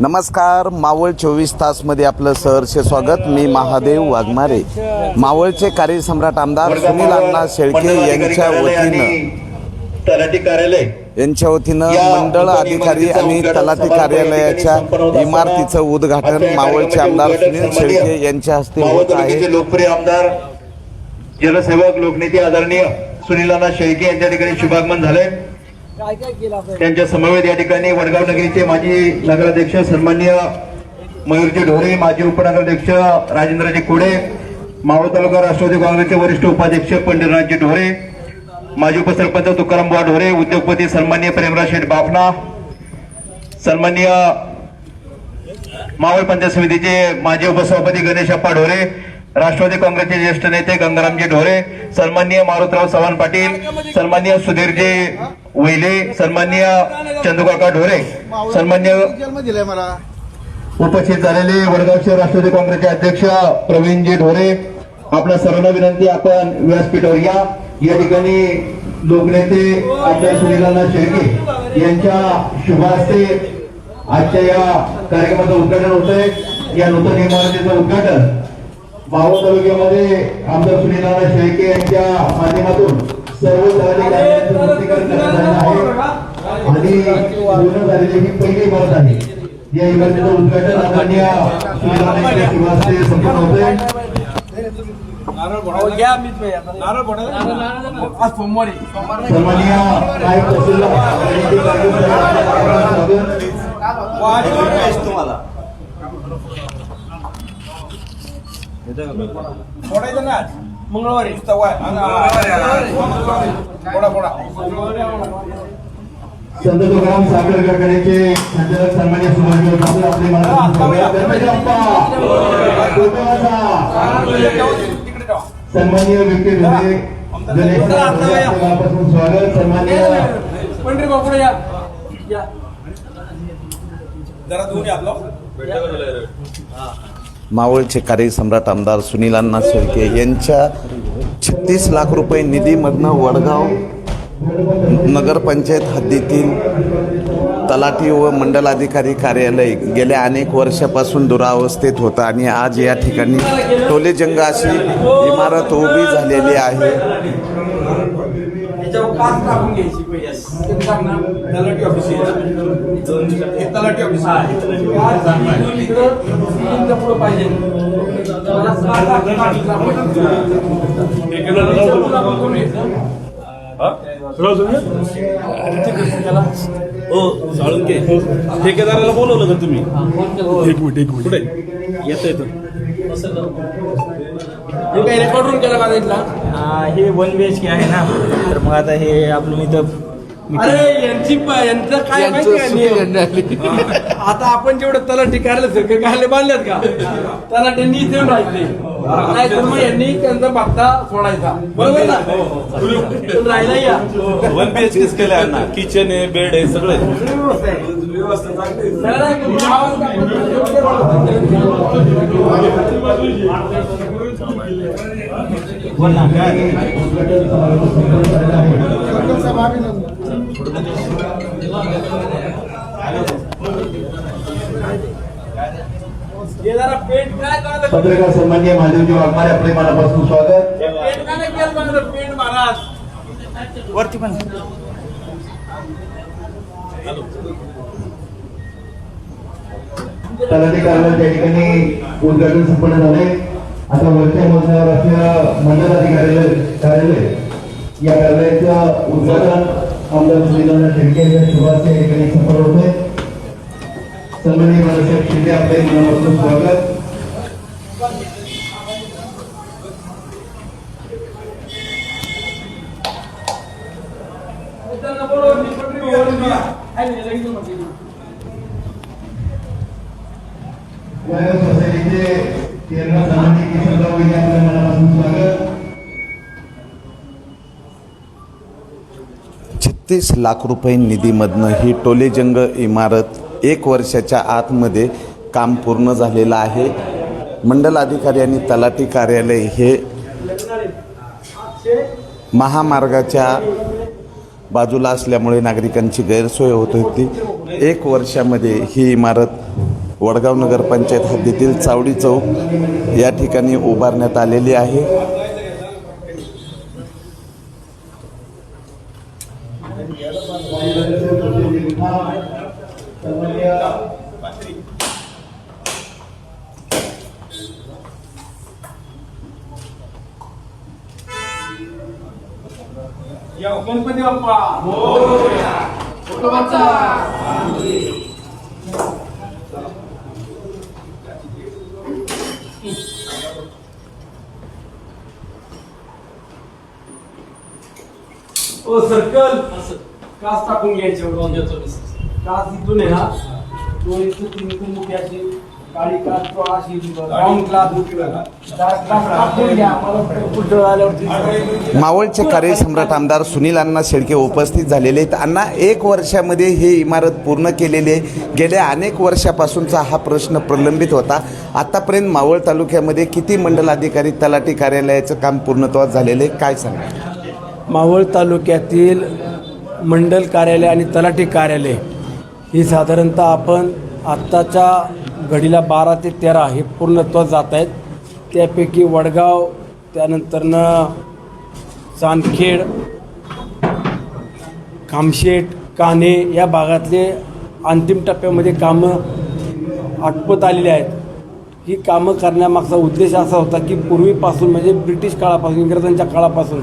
नमस्कार मावळ चोवीस तासमध्ये आपलं सहर्ष स्वागत. मी महादेव वाघमारे. मावळचे कार्यसम्राट आमदार सुनील अण्णा शेळके यांच्या वतीनं तलाठी कार्यालय. यांच्या वतीनं मंडळ अधिकारी आणि तलाठी कार्यालयाच्या इमारतीचं उद्घाटन मावळचे आमदार सुनील शेळके यांच्या हस्ते होत आहे. लोकप्रिय आमदार जनसेवक लोकनेते आदरणीय सुनीलाना शेळके यांच्या ठिकाणी शुभागमन झाले त्यांच्या समवेत या ठिकाणी वडगाव नगरीचे माजी नगराध्यक्ष सन्मान्य मयूरजी ढोरे माजी उपनगराध्यक्ष राजेंद्रजी कुडे मावळ तालुका राष्ट्रवादी काँग्रेसचे वरिष्ठ उपाध्यक्ष पंडितराजजी ढोरे माजी उपसरपंच तुकाराम बुवा ढोरे उद्योगपती सन्मान्य प्रेमराज शेठ बाफना सन्मान्य मावळ पंचायत समितीचे माजी उपसभापती गणेश अप्पा ढोरे राष्ट्रवादी काँग्रेसचे ज्येष्ठ नेते गंगारामजी ढोरे सन्माननीय मारुतराव चव्हाण पाटील सन्माननीय सुधीरजी वैले सन्माननीय चंदुकाका ढोरे सन्मान्य उपस्थित झालेले वडगावचे राष्ट्रवादी काँग्रेसचे अध्यक्ष प्रवीणजी ढोरे आपल्या सर्वांना विनंती आपण व्यासपीठावर या. या ठिकाणी लोकनेते आपल्या सुनीलाना शेळके यांच्या शुभ हस्ते आजच्या या कार्यक्रमाचं उद्घाटन होतंय. या नूतन इमारतीचं उद्घाटन मावळ तालुक्यामध्ये आमदार सुनीलाना शेळके यांच्या माध्यमातून सर्व आहे. आणि पूर्ण झालेली ही पहिली इमारत आहे. या इमारतीचं उद्घाटन माननीय संपन्न होतंय. आज सोमवारी. सन्माननीय नायब तहसीलदार रणजित गाडगे साहेब, स्वागत. फोडायचं ना आज. मंगळवारी फोडा फोडा संत तुकाराम साखर कारखान्याचे संचालक सन्मान्य सुभाष पाटील आपले मला गणपती बाप्पा कुटुंबाचा तिकडे ठेवा सन्माननीय व्यक्ती मनापासून स्वागत पंढरी या. जरा या आपलं मावळचे कार्यसम्राट आमदार सुनील अण्णा शेळके यांच्या छत्तीस लाख रुपये निधीमधनं वडगाव नगरपंचायत हद्दीतील तलाठी व मंडलाधिकारी कार्यालय गेल्या अनेक वर्षापासून दुरावस्थेत होतं आणि आज या ठिकाणी टोलेजंग अशी इमारत उभी झालेली आहे. याच्यावर काच टाकून घ्यायची. तलाठी ऑफिस आहे. हे तलाठी ऑफिस आहे. पुढं पाहिजे हो साळुंके ठेकेदाराला बोलवलं का तुम्ही? एक मिनिट एक मिनिट. कुठे? येतो येतो हे काही रेकॉर्ड रूम केला का इथला आ, हे वन बी एच के आहे ना. तर मग आता हे आपलं इथं अरे यांची प- यांचं काय माहिती का नियम? आता आपण जेवढं तलाठी काढलं सगळे काढले बांधल्यात का? तलाट्यांनी इथे राहिले. नाही तर मग यांनी त्यांचा बघता सोडायचा. बरोबर ना? पण राहिला या. वन बी एच केस केले ना किचन आहे बेड आहे सगळे एक आवाज पत्रकार सन्मान्य महादेवजी वाघमारे आपले मनापासून स्वागत वरती पण. तलाठी कार्यालय त्या ठिकाणी उद्घाटन संपन्न झाले आता वरच्या मजल्यावर असलेलं मंडलाधिकारी कार्यालय या कार्यालयाचं उद्घाटन आमदार सुनीलाना शेळके यांच्या शुभाचे या ठिकाणी होत आहे. सन्मान्य बाळासाहेब शिंदे आपले मनापासून स्वागत. तीस लाख रुपये निधीमधनं ही टोलेजंग इमारत एक वर्षाच्या आतमध्ये काम पूर्ण झालेलं आहे. मंडल अधिकारी आणि तलाठी कार्यालय हे महामार्गाच्या बाजूला असल्यामुळे नागरिकांची गैरसोय होत होती. एक वर्षामध्ये ही इमारत वडगाव नगरपंचायत हद्दीतील चावडी चौक या ठिकाणी उभारण्यात आलेली आहे या गणपती बाप्पा विठोबाचा. ओ सर्कल कास टाकून घ्यायचे इथून आहे ना तो इथून तीन इथून मोठी अशी काळी कास तो अशी राऊंड क्लास टाकून घ्या मला पुढं आल्यावरती मावळचे कार्यसम्राट आमदार सुनील अण्णा शेळके उपस्थित झालेले आहेत. अण्णा एक वर्षामध्ये ही इमारत पूर्ण केलेली आहे. गेल्या अनेक वर्षापासूनचा हा प्रश्न प्रलंबित होता. आतापर्यंत मावळ तालुक्यामध्ये किती मंडल अधिकारी तलाठी कार्यालयाचं काम पूर्णत्वास झालेलं आहे? काय सांगा? मावळ तालुक्यातील मंडल कार्यालय आणि तलाठी कार्यालय ही साधारणतः आपण आत्ताच्या घडीला बारा ते तेरा हे पूर्णत्व जात आहेत. त्यापैकी वडगाव त्यानंतरनं चांदखेड कामशेट कान्हे या भागातले अंतिम टप्प्यामध्ये कामं आटपत आलेली आहेत. ही कामं करण्यामागचा उद्देश असा होता की पूर्वीपासून म्हणजे ब्रिटिश काळापासून इंग्रजांच्या काळापासून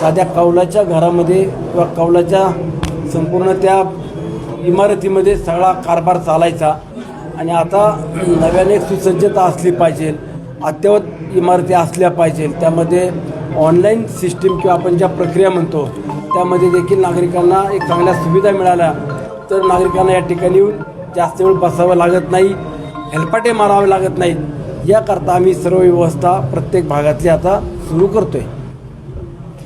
साध्या कौलाच्या घरामध्ये किंवा कौलाच्या संपूर्ण त्या इमारतीमध्ये सगळा कारभार चालायचा आणि आता नव्याने सुसज्जता असली पाहिजे अद्ययावत इमारती असल्या पाहिजे त्यामध्ये ऑनलाईन सिस्टीम किंवा आपण ज्या प्रक्रिया म्हणतो त्यामध्ये देखील नागरिकांना एक चांगल्या सुविधा मिळाल्या तर नागरिकांना या ठिकाणी येऊन जास्त वेळ बसावं लागत नाही हेलपाटे मारावे लागत नाहीत. याकरता आम्ही सर्व व्यवस्था प्रत्येक भागातली आता सुरू करतो आहे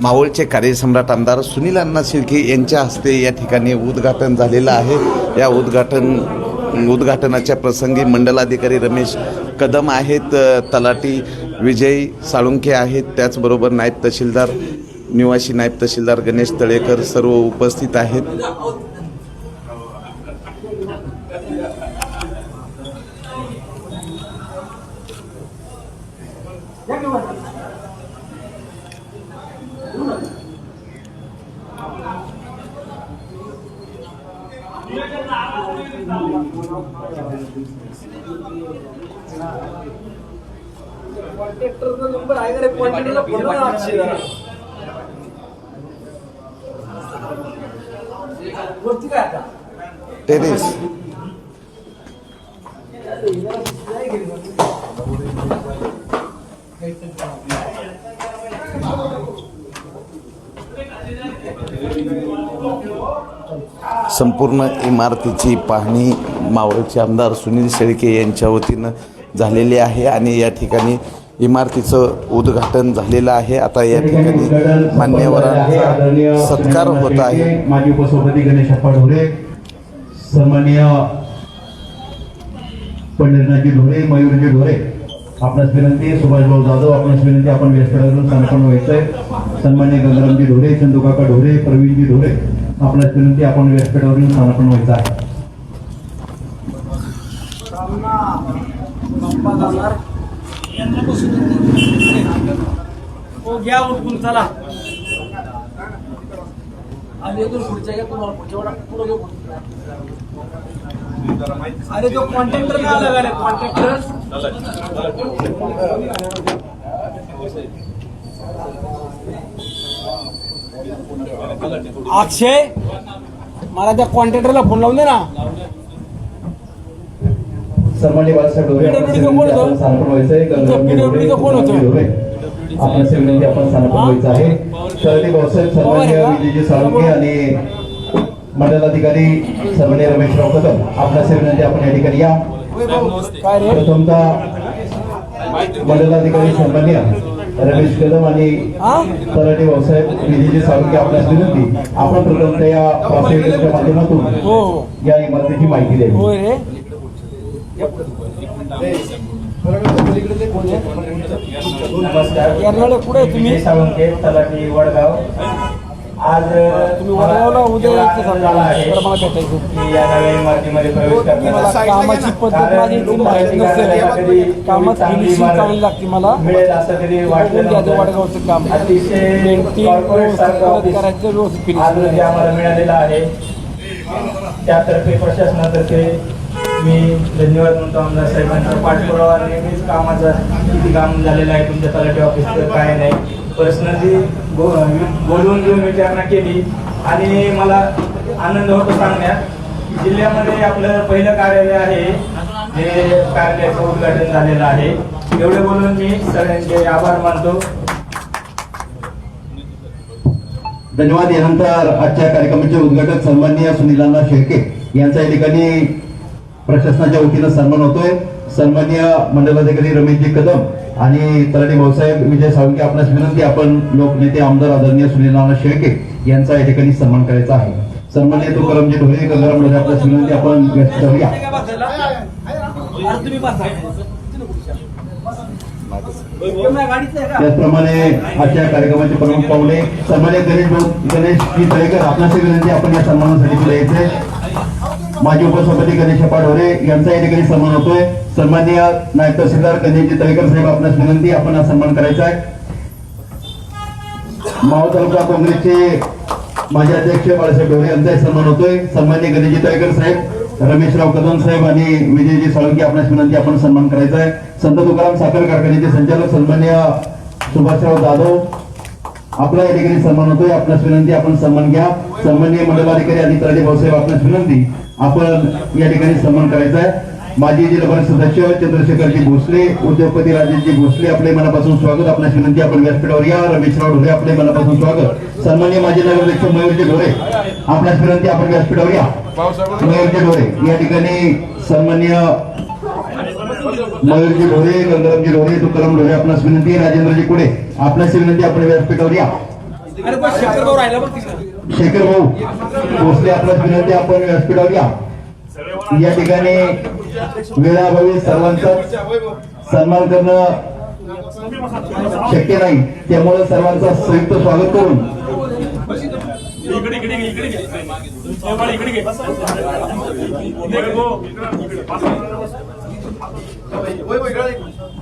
मावळचे कार्यसम्राट आमदार सुनील अण्णा शिर्के यांच्या हस्ते या ठिकाणी उद्घाटन झालेलं आहे. या उद्घाटन उद्घाटनाच्या प्रसंगी मंडलाधिकारी रमेश कदम आहेत तलाटी विजय साळुंखे आहेत त्याचबरोबर नायब तहसीलदार निवासी नायब तहसीलदार गणेश तळेकर सर्व उपस्थित आहेत. कॉन्ट्रॅक्टरचा नंबर आहे का रे कॉन्ट्रॅक्टरला फोन जरा. वरती काय आता संपूर्ण इमारतीची पाहणी मावळचे आमदार सुनील शेळके यांच्या वतीनं झालेली आहे आणि या ठिकाणी इमारतीचं उद्घाटन झालेलं आहे. आता या ठिकाणी मान्यवरांचा सत्कार होत आहे. माजी उपसभापती गणेश ढोरे सन्माननीय पंडितनाथजी ढोरे मयूरजी ढोरे आपणास विनंती सुभाषभाऊ जाधव आपणास विनंती आपण व्यासपीठावरून स्थानपण व्हायचंय. सन्मान्य गंगारामजी ढोरे चंदुकाका ढोरे प्रवीणजी ढोरे आपणास विनंती आपण व्यासपीठावरून स्थानपण व्हायचं आहे. हो घ्या उठून चला. आम्ही येतो पुढच्या घ्या तुम्हाला पुढच्या वेळा पुढे घेऊ. अरे तो कॉन्ट्रॅक्टर का लगाले कॉन्ट्रॅक्टर अक्षय मला त्या कॉन्ट्रॅक्टरला फोन लावून दे ना सन्मान्य बाळासाहेब ढोरे आपणास PWD चं कोण विनंती होतं? आपण स्थानपण व्हायचंय गंगारामजी ढोरे PWD चं कोण होतं? चंदुकाका ढोरे आपणास विनंती आपण व्हायचं आहे. तळाटी भाऊसाहेब सन्मान्य विजयजी साळुंके आणि मंडलाधिकारी सन्मान्य रमेशराव कदम आपणास विनंती आपण या ठिकाणी या. प्रथमतः मंडलाधिकारी सन्मान्य रमेश कदम आणि तलाठी भाऊसाहेब विजयजी साळुंके आपल्यास विनंती. आपण प्रथमतः या माध्यमातून हो. या इमारतीची माहिती द्यावी होय रे नमस्कार येरनाळे कुठे आहे तुम्ही? साळुंके तलाठी वडगाव. आज तुम्ही वडगावला उद्या या नव्या इमारतीमध्ये प्रवेश कामाची पद्धत माझी माहीत नसेल. कामात फिनिशिंग चांगली लागते मला. मिळेल असं कधी वाटलं. वडगावचं काम. अतिशय करायचं व्यवस्थित आज आम्हाला मिळालेला आहे. त्यातर्फे प्रशासनातर्फे मी धन्यवाद म्हणतो आमदार साहेबांचा. पाठपुरावा नेहमीच कामाचा किती काम झालेलं आहे तुमच्या तलाठी ऑफिसचं काय नाही. पर्सनली बोलवून घेऊन विचारणा केली. आणि मला आनंद होतो सांगण्यात जिल्ह्यामध्ये आपलं पहिलं कार्यालय आहे जे कार्यालयाचं उद्घाटन झालेलं आहे. एवढे बोलून मी सगळ्यांचे आभार मानतो. धन्यवाद यानंतर आजच्या कार्यक्रमाचे उद्घाटक सन्माननीय सुनीलांना शेळके यांचा या ठिकाणी प्रशासनाच्या वतीनं सन्मान होतोय. सन्माननीय मंडलाधिकारी रमेशजी कदम आणि तलाठी भाऊसाहेब विजय सावंके आपणास विनंती आपण लोकनेते आमदार आदरणीय सुनीलांना शेळके यांचा या ठिकाणी सन्मान करायचा आहे. सन्माननीय तुकारामजी ढोरे गंगाराम आपणास विनंती आपण व्यक्त करूया. त्याचप्रमाणे आजच्या कार्यक्रमाचे प्रमुख पाहुणे सन्मान्य गणेश भाऊ गणेशजी तळेकर आपणास विनंती आपण या सन्मानासाठी पुढे यायचंय. माजी उपसभापती गणेश पाढोरे यांचा ठिकाणी सन्मान होतोय? सन्माननीय नायब तहसीलदार गणेशजी तळेकर साहेब आपणास विनंती आपण हा सन्मान करायचा आहे. मावळ तालुका काँग्रेसचे माजी अध्यक्ष बाळासाहेब ढोरे यांचाही सन्मान होतोय. सन्मान्य गणेशजी तळेकर साहेब रमेशराव कदम साहेब आणि विजयजी साळुंके आपणास विनंती आपण सन्मान करायचा आहे. संत तुकाराम साखर कारखान्याचे संचालक सन्मान्य सुभाषराव जाधव आपला या ठिकाणी सन्मान होतोय? आपणास विनंती आपण सन्मान घ्या. सन्माननीय मंडलाधिकारी आणि तलाठी भाऊसाहेब आपणास विनंती आपण या ठिकाणी सन्मान करायचा आहे. माजी जिल्हा परिषद सदस्य चंद्रशेखरजी भोसले उद्योगपती राजेशजी भोसले आपले मनापासून स्वागत. आपणास विनंती आपण व्यासपीठावर या. रमेशराव ढोरे आपले मनापासून स्वागत. सन्मान्य माजी नगराध्यक्ष मयूरजी ढोरे आपणास विनंती आपण व्यासपीठावर या. मयूरजी ढोरे या ठिकाणी सन्मान्य मयूरजी ढोरे गंगारामजी ढोरे तुकाराम ढोरे आपणास विनंती राजेंद्रजी कुडे आपणास विनंती आपण व्यासपीठावर या. अरे शेखर भाऊ राहिला बघ भोसले विनंती आपण व्यासपीठावर या. या ठिकाणी वेळाभावी सर्वांचा सन्मान करणं शक्य नाही. त्यामुळे सर्वांचा संयुक्त स्वागत करून इकडे.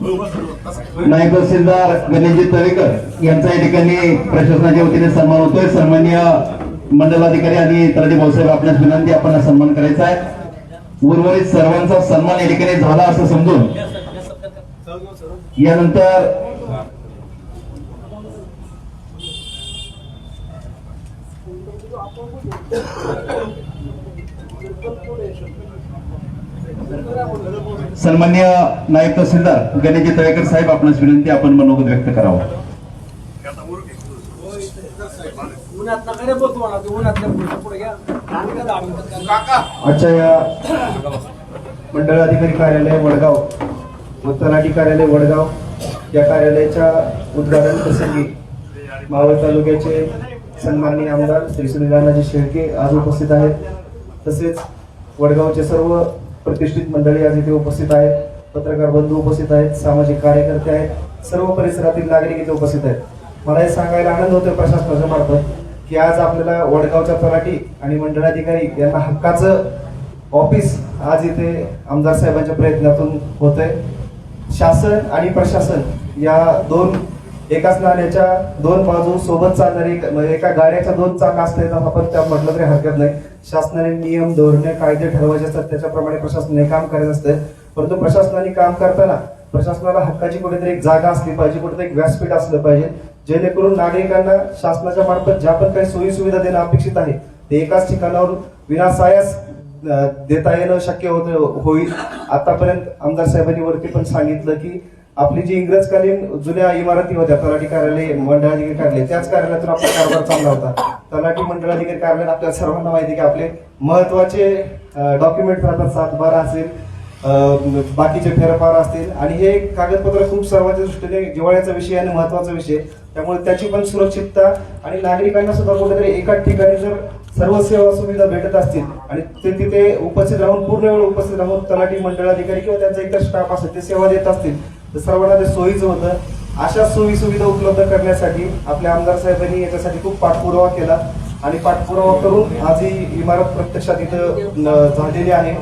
इकडे नायब तहसीलदार गणेशजी तळेकर यांचा या ठिकाणी प्रशासनाच्या वतीने सन्मान होतोय. सन्मान्य मंडलाधिकारी आणि तलाठी भाऊसाहेब आपल्यास विनंती आपण सन्मान करायचा आहे. उर्वरित सर्वांचा सन्मान या ठिकाणी झाला असं समजून यानंतर सन्मान्य नायब तहसीलदार गणेशजी तळेकर साहेब आपणास विनंती आपण मनोगत व्यक्त करावं. अच्छा या मंडळ अधिकारी आजच्या या कार्यालय वडगाव मतदानाधी कार्यालय वडगाव या कार्यालयाच्या उद्घाटन प्रसंगी मावळ तालुक्याचे सन्माननीय आमदार श्री सुनीलानाजी शेळके आज उपस्थित आहेत. तसेच वडगावचे सर्व प्रतिष्ठित मंडळी आज इथे उपस्थित आहेत. पत्रकार बंधू उपस्थित आहेत. सामाजिक कार्यकर्ते आहेत. सर्व परिसरातील नागरिक इथे उपस्थित आहेत. मला हे सांगायला आनंद होतोय प्रशासनाच्या मार्फत की आज आपल्याला वडगावच्या तलाठी आणि मंडळाधिकारी यांना हक्काचं ऑफिस आज इथे आमदार साहेबांच्या प्रयत्नातून होतंय. शासन आणि प्रशासन या दोन एकाच नाण्याच्या दोन बाजू सोबत चालणारी म्हणजे एका गाड्याच्या दोन चाक तर आपण त्या म्हटलं तरी हरकत नाही. शासनाने नियम धोरणे कायदे ठरवायचे असतात. त्याच्याप्रमाणे प्रशासनाने काम करायचं असतं. परंतु प्रशासनाने काम करताना प्रशासनाला हक्काची कुठेतरी एक जागा असली पाहिजे कुठेतरी एक व्यासपीठ असलं पाहिजे. जेणेकरून नागरिकांना शासनाच्या मार्फत ज्या पण काही सोयी सुविधा देणं अपेक्षित आहे ते एकाच ठिकाणावर विनासायास देता येणं शक्य होत होईल. आतापर्यंत आमदार साहेबांनी वरती पण सांगितलं की आपली जी इंग्रजकालीन जुन्या इमारती होत्या तलाठी कार्यालय मंडळाधिकारी कार्यालय त्याच कार्यालयातून आपला कारभार चालला होता. तलाठी मंडळाधिकारी कार्यालयात आपल्या सर्वांना माहिती आहे की आपले महत्त्वाचे डॉक्युमेंट राहतात सात बारा असेल बाकीचे फेरफार असतील. आणि हे कागदपत्र खूप सर्वांच्या दृष्टीने जिवाळ्याचा विषय आणि महत्त्वाचा विषय त्यामुळे त्याची पण सुरक्षितता आणि नागरिकांना सुद्धा कुठेतरी एकाच ठिकाणी जर सर्व सेवा सुविधा भेटत असतील आणि ते तिथे उपस्थित राहून पूर्ण वेळ उपस्थित राहून तलाठी मंडळाधिकारी किंवा त्यांचा इतर स्टाफ असेल ते सेवा देत असतील तर सर्वांना ते सोयीचं होतं. अशा सोयी सुविधा उपलब्ध करण्यासाठी आपल्या आमदार साहेबांनी याच्यासाठी खूप पाठपुरावा केला. आणि पाठपुरावा करून आज ही इमारत प्रत्यक्षात इथं झालेली आहे.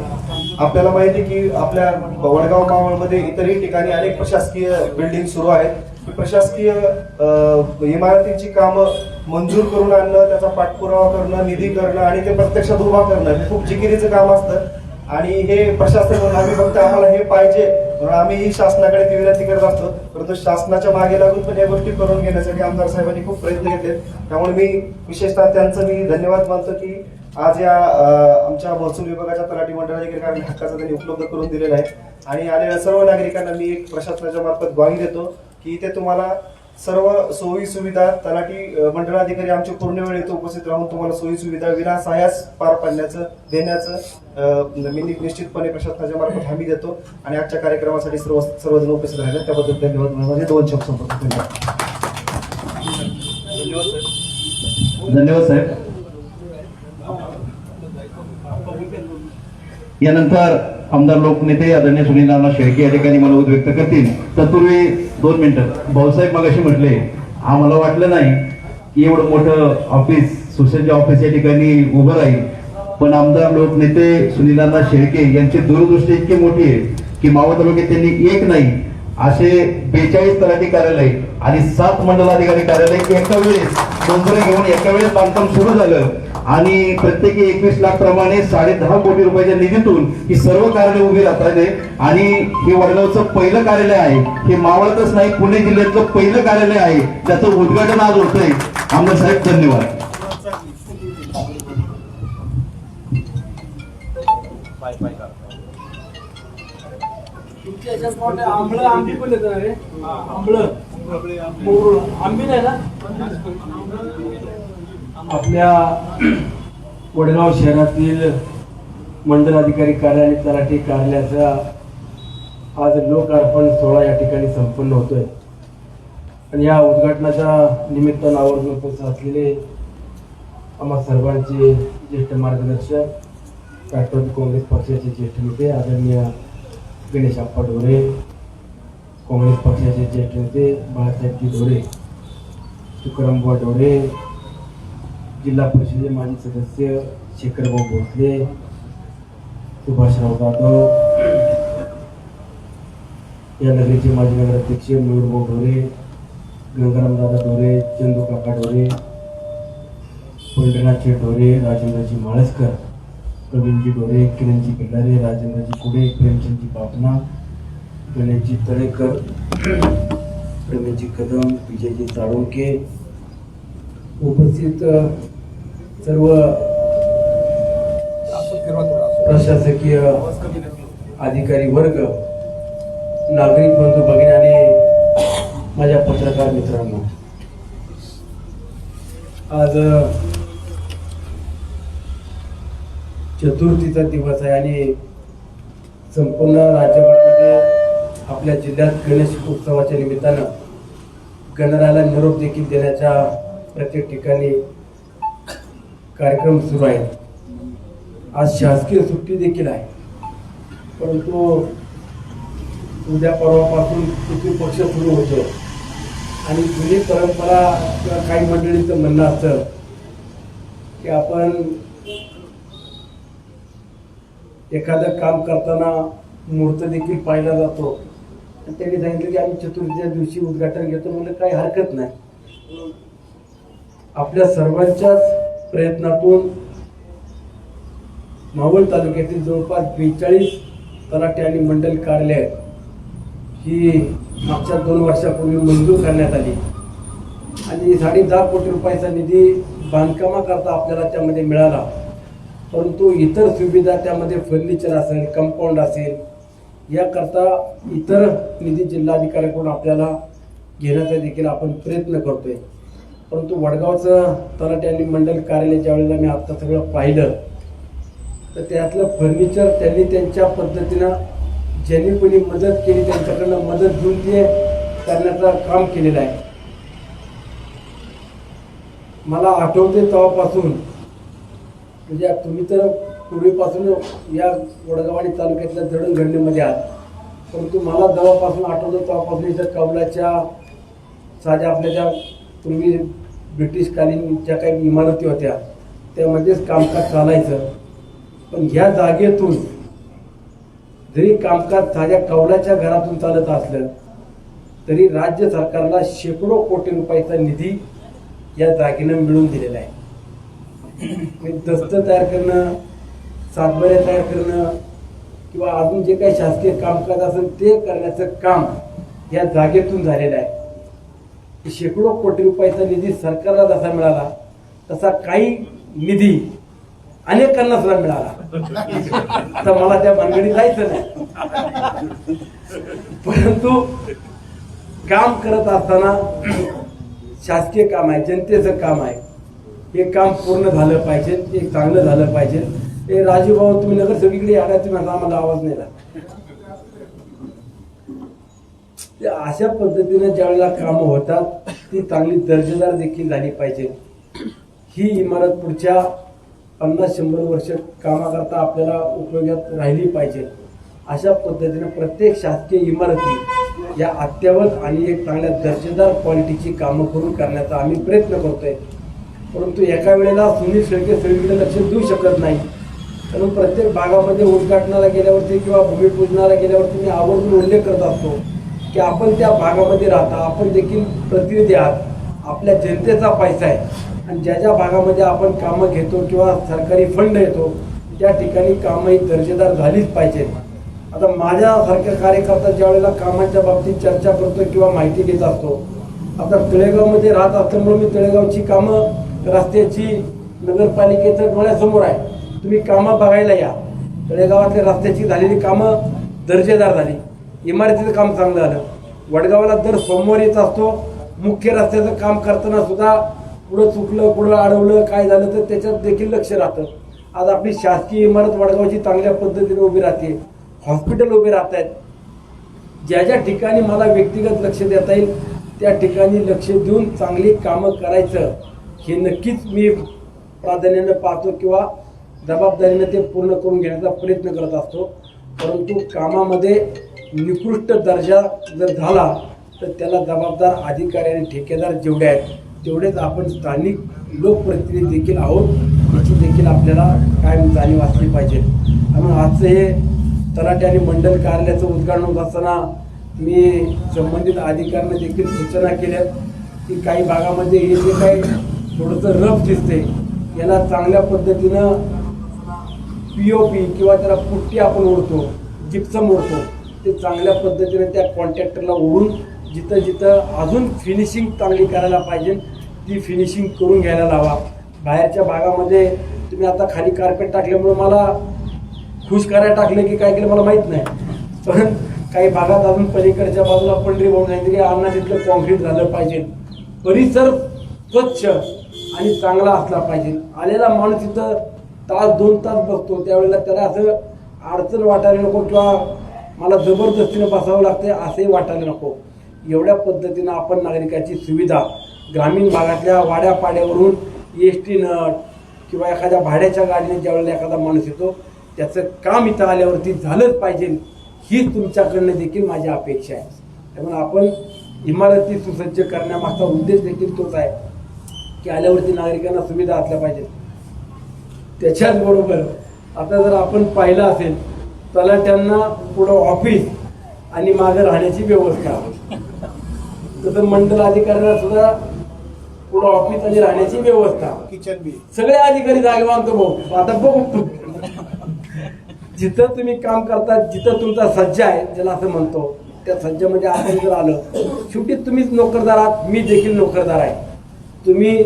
आपल्याला माहिती आहे की आपल्या वडगाव मावळमध्ये इतरही ठिकाणी अनेक प्रशासकीय बिल्डिंग सुरू आहेत. प्रशासकीय इमारतीची इमारतींची कामं मंजूर करून आणणं त्याचा पाठपुरावा करणं निधी करणं आणि ते प्रत्यक्षात उभा करणं हे खूप जिकिरीचं काम असतं. आणि हे प्रशासन आम्ही फक्त आम्हाला हे पाहिजे म्हणून आम्ही ही शासनाकडे ती विनंती करत असतो. परंतु शासनाच्या मागे लागून पण या गोष्टी करून घेण्यासाठी आमदार साहेबांनी खूप प्रयत्न घेतले त्यामुळे मी विशेषतः त्यांचं मी धन्यवाद मानतो की आज या आमच्या महसूल विभागाच्या तलाठी मंडळाधिकारी हक्काचा त्यांनी उपलब्ध करून दिलेला आहे. आणि आलेल्या सर्व नागरिकांना मी एक प्रशासनाच्या मार्फत ग्वाही देतो की इथे तुम्हाला सर्व सोयी सुविधा तलाठी मंडळाधिकारी आमचे पूर्ण वेळ येतो उपस्थित राहून तुम्हाला सोयी सुविधा विना सायास पार पाडण्याचं देण्याचं मी निश्चितपणे प्रशासनाच्या मार्फत हमी देतो आणि आजच्या कार्यक्रमासाठी सर्व सर्वजण उपस्थित राहिले त्याबद्दल धन्यवाद माझे दोन शब्द संपर्क धन्यवाद. धन्यवाद साहेब. यानंतर आमदार लोकनेते आदरणीय सुनील नाना शेळके या ठिकाणी मला व्यक्त करतील. तत्पूर्वी दोन मिनिटं. भाऊसाहेब मगाशी म्हटले आम्हाला वाटलं नाही की एवढं मोठं ऑफिस सुसज्ज ऑफिस या ठिकाणी उभं राहील. पण आमदार लोकनेते सुनील नाना शेळके यांची दूरदृष्टी इतकी मोठी आहे की मावळ तालुक्यात त्यांनी एक नाही असे बेचाळीस तलाठी कार्यालय आणि सात मंडलाधिकारी कार्यालय एका वेळेस मंजुरी घेऊन एका वेळेस बांधकाम सुरू झालं. आणि प्रत्येकी एकवीस लाख प्रमाणे साडे दहा कोटी रुपयाच्या निधीतून ही सर्व कार्यालय उभी राहतात आणि हे वडगावचं पहिलं कार्यालय आहे. हे मावळतच नाही पुणे जिल्ह्यातलं पहिलं कार्यालय आहे. त्याचं उद्घाटन आज होत आहे आमदार साहेब धन्यवाद. आंबी पण येत ना आंबी. नाही ना? आपल्या वडगाव शहरातील मंडल अधिकारी कार्यालय आणि तलाठी कार्यालयाचा आज लोकार्पण सोहळा या ठिकाणी संपन्न होतोय. आणि या उद्घाटनाच्या निमित्तानं आवर्जून उपस्थित असलेले आम्हा सर्वांचे ज्येष्ठ मार्गदर्शक राष्ट्रवादी काँग्रेस पक्षाचे ज्येष्ठ नेते आदरणीय गणेश आप्पा ढोरे काँग्रेस पक्षाचे ज्येष्ठ नेते बाळासाहेबजी ढोरे तुकारामबुवा ढोरे जिल्हा परिषदेचे माजी सदस्य शेखरभाऊ भोसले सुभाषराव जाधव या नगरीचे माजी नगराध्यक्ष मयूरभाऊ ढोरे गंगारामदादा ढोरे चंदू काका ढोरे पंढरीनाथचे ढोरे राजेंद्रजी माळसकर प्रवीणजी ढोरे किरणजी पिल्लारे राजेंद्रजी कुडे प्रेमचंदजी बापना गणेशजी तळेकर प्रवीणजी कदम विजयजी चाळुंके उपस्थित सर्व प्रशासकीय अधिकारी वर्ग नागरिक बंधू भगिनी आणि माझ्या पत्रकार मित्रांनो. आज चतुर्थीचा दिवस आहे आणि संपूर्ण राज्यभरामध्ये आपल्या जिल्ह्यात गणेश उत्सवाच्या निमित्तानं गणरायाला निरोप देखील देण्याच्या प्रत्येक ठिकाणी कार्यक्रम सुरू आहेत. आज शासकीय सुट्टी देखील आहे. परंतु उद्या परवापासून किती पक्ष सुरू होतो. आणि जुनी परंपरा किंवा काही मंडळींचं म्हणणं असतं की आपण एखादं काम करताना मुहूर्त देखील पाहिला जातो. आणि त्यांनी सांगितलं की आम्ही चतुर्थीच्या दिवशी उद्घाटन घेतो म्हणजे काही हरकत नाही. आपल्या सर्वांच्याच प्रयत्नातून मावळ तालुक्यातील जवळपास बेचाळीस तलाठी आणि मंडल आहेत. ही मागच्या दोन वर्षापूर्वी मंजूर करण्यात आली. आणि साडे दहा कोटी रुपयाचा निधी बांधकामाकरता आपल्याला त्यामध्ये मिळाला. परंतु इतर सुविधा त्यामध्ये फर्निचर असेल कंपाऊंड असेल याकरता इतर निधी जिल्हाधिकाऱ्याकडून आपल्याला घेण्याचा देखील आपण प्रयत्न करतोय. परंतु वडगावचं तलाठी आणि मंडल कार्यालय ज्या वेळेला मी आत्ता सगळं पाहिलं तर त्यातलं फर्निचर त्यांनी त्यांच्या पद्धतीनं ज्यांनी कोणी मदत केली त्यांच्याकडनं मदत घेऊन ते करण्याचं काम केलेलं आहे. मला आठवते तेव्हापासून म्हणजे तुम्ही तर पूर्वीपासून या वडगावाडी तालुक्यातल्या जडणघडणीमध्ये आहात परंतु मला जेव्हापासून आठवतं तेव्हापासून इथं कबलाच्या साध्या आपल्या ज्या पूर्वी ब्रिटिशकालीन ज्या काही इमारती होत्या त्यामध्येच कामकाज चालायचं. पण ह्या जागेतून जरी कामकाज साध्या कौलाच्या घरातून चालत असलं तरी राज्य सरकारला शेकडो कोटी रुपयाचा निधी या जागेनं मिळवून दिलेला आहे. म्हणजे दस्त तयार करणं सातबऱ्या तयार करणं किंवा अजून जे काही शासकीय कामकाज असेल ते करण्याचं काम या जागेतून झालेलं आहे. शेकडो कोटी रुपयाचा निधी सरकारला जसा मिळाला तसा काही निधी अनेकांना सुद्धा मिळाला. तर मला त्या भानगडीत जायचं नाही. परंतु काम करत असताना शासकीय काम आहे जनतेचं काम आहे. हे काम पूर्ण झालं पाहिजे हे चांगलं झालं पाहिजे. हे राजूभाऊ तुम्ही नगर सगळीकडे आला तुम्ही आम्हाला आवाज नाही आला ते अशा पद्धतीने ज्यावेळेला कामं होतात ती चांगली दर्जेदार देखील झाली पाहिजे. ही इमारत पुढच्या पन्नास शंभर वर्ष कामाकरता आपल्याला उपयोगात राहिली पाहिजे. अशा पद्धतीने प्रत्येक शासकीय इमारती या अत्यावत आणि एक चांगल्या दर्जेदार क्वालिटीची कामं करून करण्याचा आम्ही प्रयत्न करतोय. परंतु एका वेळेला सुनील शेळके सगळीकडे लक्ष देऊ शकत नाही. कारण प्रत्येक भागामध्ये उद्घाटनाला गेल्यावरती किंवा भूमिपूजनाला गेल्यावरती मी आवर्जून उल्लेख करत असतो. की आपण त्या भागामध्ये राहता आपण देखील प्रतिनिधी आहात. आपल्या जनतेचा पैसा आहे. आणि ज्या ज्या भागामध्ये आपण कामं घेतो किंवा सरकारी फंड येतो त्या ठिकाणी कामं ही दर्जेदार झालीच पाहिजेत. आता माझ्यासारख्या कार्यकर्ता ज्या वेळेला कामाच्या बाबतीत चर्चा करतो किंवा माहिती घेत असतो आता तळेगावमध्ये राहत असल्यामुळे मी तळेगावची कामं रस्त्याची नगरपालिकेचं डोळ्यासमोर आहे. तुम्ही कामं बघायला या. तळेगावातल्या रस्त्याची झालेली कामं दर्जेदार झाली. इमारतीचं काम चांगलं झालं. वडगावाला दर सोमवार येत असतो. मुख्य रस्त्याचं काम करताना सुद्धा पुढं चुकलं पुढं अडवलं काय झालं तर त्याच्यात देखील लक्ष राहतं. आज आपली शासकीय इमारत वडगावची चांगल्या पद्धतीने उभी राहते. हॉस्पिटल उभे राहत आहेत. ज्या ज्या ठिकाणी मला व्यक्तिगत लक्ष देता येईल त्या ठिकाणी लक्ष देऊन चांगली कामं करायचं हे नक्कीच मी प्राधान्यानं पाहतो किंवा जबाबदारीनं ते पूर्ण करून घेण्याचा प्रयत्न करत असतो. परंतु कामामध्ये निकृष्ट दर्जा जर झाला तर त्याला जबाबदार अधिकारी आणि ठेकेदार जेवढे आहेत तेवढेच आपण स्थानिक लोकप्रतिनिधी देखील आहोत. याची देखील आपल्याला कायम जाणीव असली पाहिजे. म्हणून आजचं हे तलाठी आणि मंडल कार्यालयाचं उद्घाटन होत असताना मी संबंधित अधिकाऱ्यांना देखील सूचना केल्या की काही भागामध्ये हे जे काही थोडंसं रफ दिसते याला चांगल्या पद्धतीनं पी ओ पी किंवा त्याला पुट्टी आपण ओढतो जिप्सम ओढतो. ते चांगल्या पद्धतीने त्या कॉन्ट्रॅक्टरला ओढून जिथं जिथं अजून फिनिशिंग चांगली करायला पाहिजे ती फिनिशिंग करून घ्यायला लावा. बाहेरच्या भागामध्ये तुम्ही आता खाली कार्पेट टाकल्यामुळे मला खुश करायला टाकले की काय केलं मला माहीत नाही. पण काही भागात अजून पलीकडच्या बाजूला पंढरी म्हणून सांगितलं की अन्ना तिथलं कॉन्क्रीट झालं पाहिजे. परिसर स्वच्छ आणि चांगला असला पाहिजे. आलेला माणूस तिथं तास दोन तास बसतो. त्यावेळेला त्याला असं अडचण वाटायला नको किंवा मला जबरदस्तीनं बसावं लागते असंही वाटायला नको. एवढ्या पद्धतीनं आपण नागरिकाची सुविधा ग्रामीण भागातल्या वाड्यापाड्यावरून एस टी नट किंवा एखाद्या भाड्याच्या गाडीने ज्यावेळेला एखादा माणूस येतो त्याचं काम इथं आल्यावरती झालंच पाहिजे ही तुमच्याकडनं देखील माझी अपेक्षा आहे. त्यामुळे आपण इमारती सुसज्ज करण्यामागचा उद्देश देखील तोच आहे की आल्यावरती नागरिकांना सुविधा असल्या पाहिजेत. त्याच्याचबरोबर आता जर आपण पाहिलं असेल तलाट्यांना पुढं ऑफिस आणि मागं राहण्याची व्यवस्था. तसं मंडल अधिकाऱ्यांना सुद्धा पुढं ऑफिस आणि राहण्याची व्यवस्था. किचन बी. सगळे अधिकारी जागेवान तो भाऊ. आता बघू. जिथं तुम्ही काम करता जिथं तुमचा सज्ज आहे ज्याला असं म्हणतो त्या सज्जामध्ये आपण जर आलं शेवटी तुम्हीच नोकरदार आहात मी देखील नोकरदार आहे. तुम्ही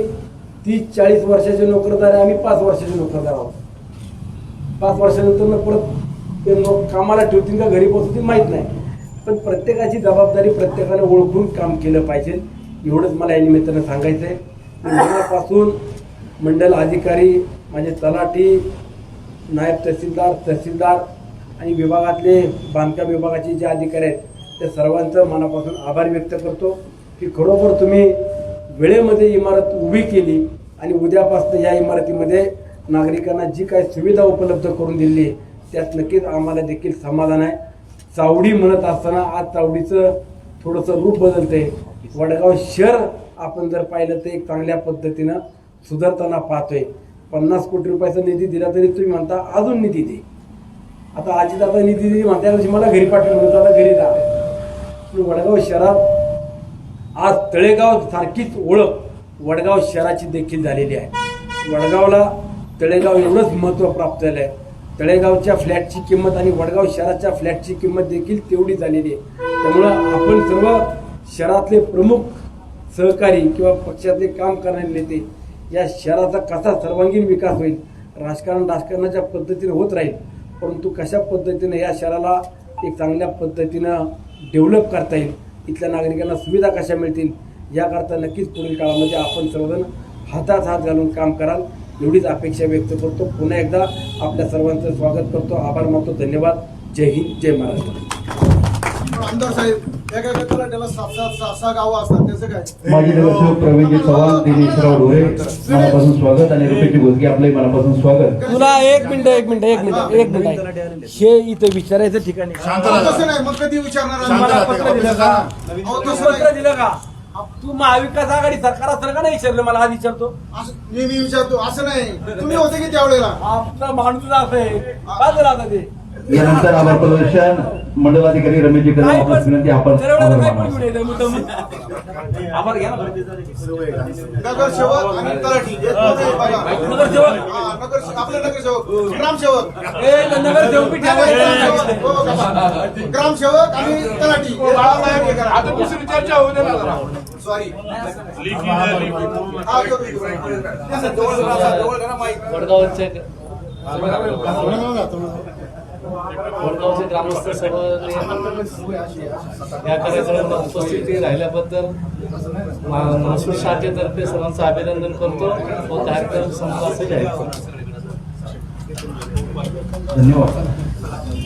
तीस चाळीस वर्षाचे नोकरदार आहे आम्ही पाच वर्षाचे नोकरदार आहोत. पाच वर्षानंतर मग परत ते लोक कामाला ठेवतील का घरी पोहोचतील माहीत नाही. पण प्रत्येकाची जबाबदारी प्रत्येकाने ओळखून काम केलं पाहिजे. एवढंच मला या निमित्तानं सांगायचं आहे मनापासून मंडल अधिकारी म्हणजे तलाठी नायब तहसीलदार तहसीलदार आणि विभागातले बांधकाम विभागाचे जे अधिकारी आहेत त्या सर्वांचं मनापासून आभार व्यक्त करतो की खरोखर तुम्ही वेळेमध्ये इमारत उभी केली आणि उद्यापासून या इमारतीमध्ये नागरिकांना जी काही सुविधा उपलब्ध करून दिली त्यात नक्कीच आम्हाला देखील समाधान आहे. चावडी म्हणत असताना आज चावडीचं थोडंसं रूप बदलते वडगाव शहर आपण जर पाहिलं तर एक चांगल्या पद्धतीनं सुधारताना पाहतोय. पन्नास कोटी रुपयाचा निधी दिला तरी तुम्ही म्हणता अजून निधी दे. आता आजी दादा निधी दिली म्हणता दिवशी मला घरी पाठवून म्हणतो आता घरी जा. पण वडगाव शहरात आज तळेगाव सारखीच ओळख वडगाव शहराची देखील झालेली आहे. वडगावला तळेगाव एवढंच महत्त्व प्राप्त झालं आहे तळेगावच्या फ्लॅटची किंमत आणि वडगाव शहराच्या फ्लॅटची किंमत देखील तेवढी झालेली आहे. त्यामुळं आपण सर्व शहरातले प्रमुख सहकारी किंवा पक्षातले काम करणारे नेते या शहराचा कसा सर्वांगीण विकास होईल राजकारण राजकारणाच्या पद्धतीने होत राहील परंतु कशा पद्धतीनं या शहराला एक चांगल्या पद्धतीनं डेव्हलप करता येईल इथल्या नागरिकांना सुविधा कशा मिळतील याकरता नक्कीच पुढील काळामध्ये आपण सर्वजण हातात हात घालून काम कराल. एवढीच अपेक्षा व्यक्त करतो. पुन्हा एकदा आपल्या सर्वांचं स्वागत करतो. आभार मानतो. धन्यवाद. जय हिंद. जय महाराष्ट्र. आमदार साहेब एका एका तलाट्याला सात सात सहा सहा गावं असतात. त्याचं काय? माजी नगरसेवक प्रवीणजी चव्हाण दिनेशराव ढोरे मनापासून स्वागत आणि रुपेशजी भोसगे आपलंही मनापासून स्वागत. तुला एक मिनिट एक मिनिट एक मिनिट एक मिनिट. हे इथं विचारायचं ठिकाणी. नाही. मग कधी विचारणार पत्र दिलं का? तू का महाविकास आघाडी सरकार असताना का नाही विचारलं मला आज विचारतो. असं- मी मी विचारतो असं नाही. तुम्ही होते की त्यावेळेला? आमचा माणूस असं आहे. काय झालं आता ते? यानंतर आभार प्रदर्शन मंडलाधिकारी रमेशजी कदम आपल्यास विनंती आपण आभार आणि तलाठी हे हा, हो. ग्रामसेवक. आणि तलाठी हे बाळासाहेब हे करा. सॉरी हा, तो बी. त्याचं जवळ जरा- जवळ जरा वडगावचे ग्रामस्थ सर्व या कार्यक्रमाला उपस्थिती राहिल्याबद्दल मा- महसूल शाखेतर्फे सर्वांचं अभिनंदन करतो व कार्यक्रम संपला असं जाहीर करतो. धन्यवाद.